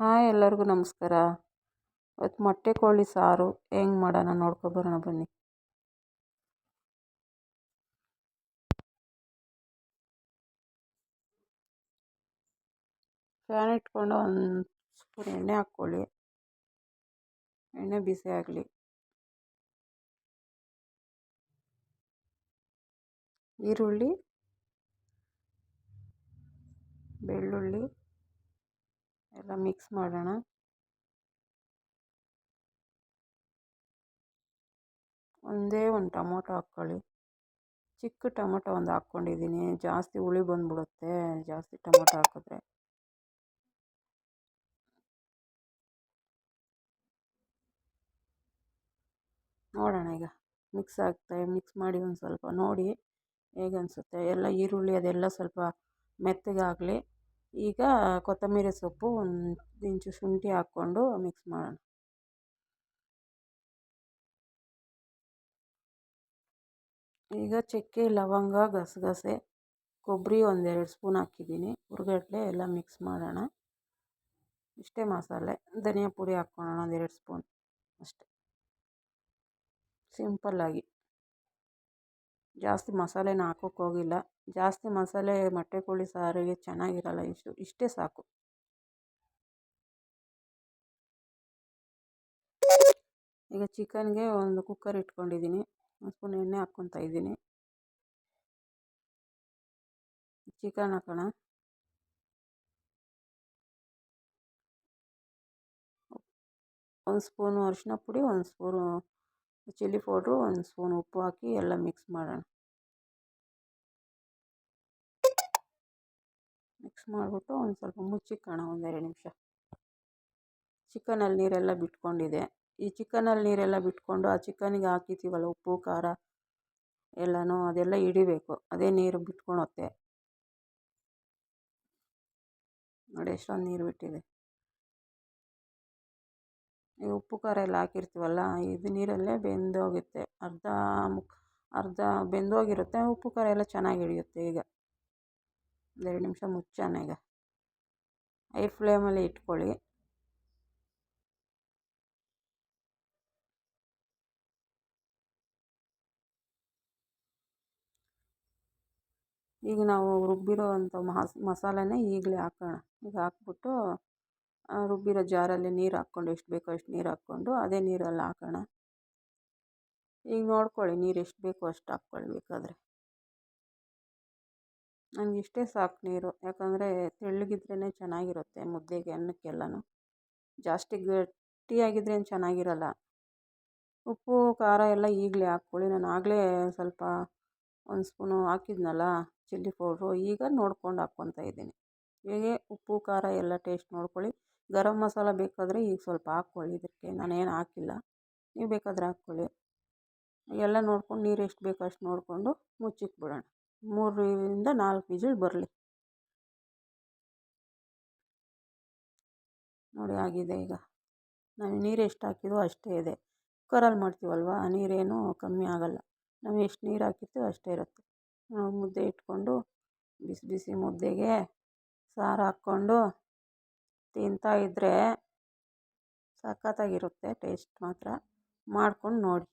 Hi ಎಲ್ಲರಿಗೂ ನಮಸ್ಕಾರ. ಇವತ್ತು ಮೊಟ್ಟೆ ಕೋಳಿ ಸಾರು. ಹೆಂಗೆ ಮಾಡೋಣ ನೋಡ್ಕೊಬರೋಣ ಬನ್ನಿ. ಫ್ಯಾನ್ ಇಟ್ಕೊಂಡು ಒಂದು ಸ್ಪೂನ್ ಎಣ್ಣೆ ಹಾಕ್ಕೊಳ್ಳಿ. ಎಣ್ಣೆ ಬಿಸಿ ಆಗಲಿ. ಈರುಳ್ಳಿ, ಬೆಳ್ಳುಳ್ಳಿ ಎಲ್ಲ ಮಿಕ್ಸ್ ಮಾಡೋಣ. ಒಂದೇ ಒಂದು ಟೊಮೊಟೊ ಹಾಕ್ಕೊಳ್ಳಿ. ಚಿಕ್ಕ ಟೊಮೊಟೊ ಒಂದು ಹಾಕ್ಕೊಂಡಿದ್ದೀನಿ. ಜಾಸ್ತಿ ಹುಳಿ ಬಂದ್ಬಿಡುತ್ತೆ. ಜಾಸ್ತಿ ಟೊಮೊಟೊ ಹಾಕಿದ್ರೆ. ನೋಡೋಣ ಈಗ. ಮಿಕ್ಸ್ ಆಗ್ತಾ ಮಿಕ್ಸ್ ಮಾಡಿ ಒಂದು ಸ್ವಲ್ಪ ನೋಡಿ ಹೇಗೆ ಅನಿಸುತ್ತೆ ಎಲ್ಲ ಈರುಳ್ಳಿ ಅದೆಲ್ಲ ಸ್ವಲ್ಪ ಮೆತ್ತಗಾಗಲಿ. ಈಗ ಕೊತ್ತಂಬರಿ ಸೊಪ್ಪು ಒಂದು ಇಂಚು ಶುಂಠಿ ಹಾಕ್ಕೊಂಡು ಮಿಕ್ಸ್ ಮಾಡೋಣ. ಈಗ ಚಕ್ಕೆ, ಲವಂಗ, ಗಸಗಸೆ, ಕೊಬ್ಬರಿ ಒಂದೆರಡು ಸ್ಪೂನ್ ಹಾಕಿದ್ದೀನಿ. ಹುರ್ಗಡ್ಲೆ ಎಲ್ಲ ಮಿಕ್ಸ್ ಮಾಡೋಣ. ಇಷ್ಟೇ ಮಸಾಲೆ. ಧನಿಯಾ ಪುಡಿ ಹಾಕ್ಕೊಳ್ಳೋಣ ಒಂದೆರಡು ಸ್ಪೂನ್. ಅಷ್ಟೆ. ಸಿಂಪಲ್ಲಾಗಿ ಜಾಸ್ತಿ ಮಸಾಲೆನ ಹಾಕೋಕ್ಕೋಗಿಲ್ಲ ಜಾಸ್ತಿ ಮಸಾಲೆ ಮೊಟ್ಟೆ ಕೋಳಿ ಸಾರಿಗೆ ಚೆನ್ನಾಗಿರಲ್ಲ. ಇಷ್ಟು, ಇಷ್ಟೇ ಸಾಕು. ಈಗ ಚಿಕನ್ಗೆ ಒಂದು ಕುಕ್ಕರ್ ಇಟ್ಕೊಂಡಿದ್ದೀನಿ. ಒಂದು ಸ್ಪೂನ್ ಎಣ್ಣೆ ಹಾಕ್ಕೊತಾ ಇದ್ದೀನಿ. ಚಿಕನ್ ಹಾಕೋಣ. ಒಂದು ಸ್ಪೂನು ಅರಿಶಿನ ಪುಡಿ, ಒಂದು ಸ್ಪೂನು ಚಿಲ್ಲಿ ಪೌಡ್ರು, ಒಂದು ಸ್ಪೂನ್ ಉಪ್ಪು ಹಾಕಿ ಎಲ್ಲ ಮಿಕ್ಸ್ ಮಾಡೋಣ. ಮಿಕ್ಸ್ ಮಾಡಿಬಿಟ್ಟು ಒಂದು ಸ್ವಲ್ಪ ಮುಚ್ಚಿಕ್ಕೋಣ ಒಂದೆರಡು ನಿಮಿಷ. ಚಿಕನಲ್ಲಿ ನೀರೆಲ್ಲ ಬಿಟ್ಕೊಂಡಿದೆ. ಈ ಚಿಕನಲ್ಲಿ ನೀರೆಲ್ಲ ಬಿಟ್ಕೊಂಡು ಆ ಚಿಕನಿಗೆ ಹಾಕಿರ್ತೀವಲ್ಲ ಉಪ್ಪು, ಖಾರ ಎಲ್ಲನೂ ಅದೆಲ್ಲ ಹಿಡಿಬೇಕು. ಅದೇ ನೀರು ಬಿಟ್ಕೊಳತ್ತೆ. ನೋಡಿ, ಎಷ್ಟೊಂದು ನೀರು ಬಿಟ್ಟಿದೆ. ಉಪ್ಪು, ಖಾರ ಎಲ್ಲ ಹಾಕಿರ್ತೀವಲ್ಲ, ಇದು ನೀರಲ್ಲೇ ಬೆಂದೋಗುತ್ತೆ. ಅರ್ಧ ಮುಕ್ ಅರ್ಧ ಬೆಂದೋಗಿರುತ್ತೆ, ಉಪ್ಪು, ಖಾರ ಎಲ್ಲ ಚೆನ್ನಾಗಿ ಹಿಡಿಯುತ್ತೆ ಈಗ. ಒಂದೆರಡು ನಿಮಿಷ ಮುಚ್ಚಾನೆ ಈಗ. ಹೈ ಫ್ಲೇಮಲ್ಲಿ ಇಟ್ಕೊಳ್ಳಿ. ಈಗ ನಾವು ರುಬ್ಬಿರೋ ಅಂಥ ಮಸಾಲೆನೇ ಈಗಲೇ ಹಾಕೋಣ. ಈಗ ಹಾಕ್ಬಿಟ್ಟು ರುಬ್ಬಿರೋ ಜಾರಲ್ಲಿ ನೀರು ಹಾಕ್ಕೊಂಡು, ಎಷ್ಟು ಬೇಕೋ ಅಷ್ಟು ನೀರು ಹಾಕ್ಕೊಂಡು, ಅದೇ ನೀರಲ್ಲಿ ಹಾಕೋಣ. ಈಗ ನೋಡ್ಕೊಳ್ಳಿ, ನೀರು ಎಷ್ಟು ಬೇಕೋ ಅಷ್ಟು ಹಾಕ್ಕೊಳ್ಳಿ ಬೇಕಾದರೆ. ನನಗೆ ಇಷ್ಟೇ ಸಾಕು ನೀರು, ಯಾಕಂದರೆ ತೆಳ್ಳಗಿದ್ರೇ ಚೆನ್ನಾಗಿರುತ್ತೆ ಮುದ್ದೆಗೆ ಅನ್ನಕ್ಕೆಲ್ಲನೂ. ಜಾಸ್ತಿ ಗಟ್ಟಿಯಾಗಿದ್ರೇನು ಚೆನ್ನಾಗಿರಲ್ಲ. ಉಪ್ಪು, ಖಾರ ಎಲ್ಲ ಈಗಲೇ ಹಾಕ್ಕೊಳ್ಳಿ, ನಾನು ಆಗಲೇ ಸ್ವಲ್ಪ ಒಂದು ಸ್ಪೂನು ಹಾಕಿದ್ನಲ್ಲ, ಚಿಲ್ಲಿ ಪೌಡ್ರು, ಈಗ ನೋಡ್ಕೊಂಡು ಹಾಕ್ಕೊತಾ ಇದ್ದೀನಿ. ಹೇಗೆ ಉಪ್ಪು, ಖಾರ ಎಲ್ಲ ಟೇಸ್ಟ್ ನೋಡ್ಕೊಳ್ಳಿ. ಗರಂ ಮಸಾಲ ಬೇಕಾದರೆ ಈಗ ಸ್ವಲ್ಪ ಹಾಕ್ಕೊಳ್ಳಿ ಇದಕ್ಕೆ. ನಾನೇನು ಹಾಕಿಲ್ಲ. ನೀವು ಬೇಕಾದರೆ ಹಾಕ್ಕೊಳ್ಳಿ. ಎಲ್ಲ ನೋಡ್ಕೊಂಡು ನೀರು ಎಷ್ಟು ಬೇಕೋ ಅಷ್ಟು ನೋಡಿಕೊಂಡು ಮುಚ್ಚಿಟ್ಬಿಡೋಣ. ಮೂರರಿಂದ ನಾಲ್ಕು ವಿಜಿಲ್ ಬರಲಿ. ನೋಡಿ ಆಗಿದೆ ಈಗ. ನಾವು ನೀರು ಎಷ್ಟು ಹಾಕಿದ್ವೋ ಅಷ್ಟೇ ಇದೆ. ಕುಕ್ಕರಲ್ಲಿ ಮಾಡ್ತೀವಲ್ವ? ನೀರೇನು ಕಮ್ಮಿ ಆಗೋಲ್ಲ. ನಾವು ಎಷ್ಟು ನೀರು ಹಾಕಿರ್ತೀವೋ ಅಷ್ಟೇ ಇರುತ್ತೆ. ಮುದ್ದೆ ಇಟ್ಕೊಂಡು ಬಿಸಿ ಬಿಸಿ ಮುದ್ದೆಗೆ ಸಾರು ಹಾಕ್ಕೊಂಡು ತಿಂತಾಯಿದ್ದರೆ ಸಖತ್ತಾಗಿರುತ್ತೆ ಟೇಸ್ಟ್ ಮಾತ್ರ. ಮಾಡ್ಕೊಂಡು ನೋಡಿ.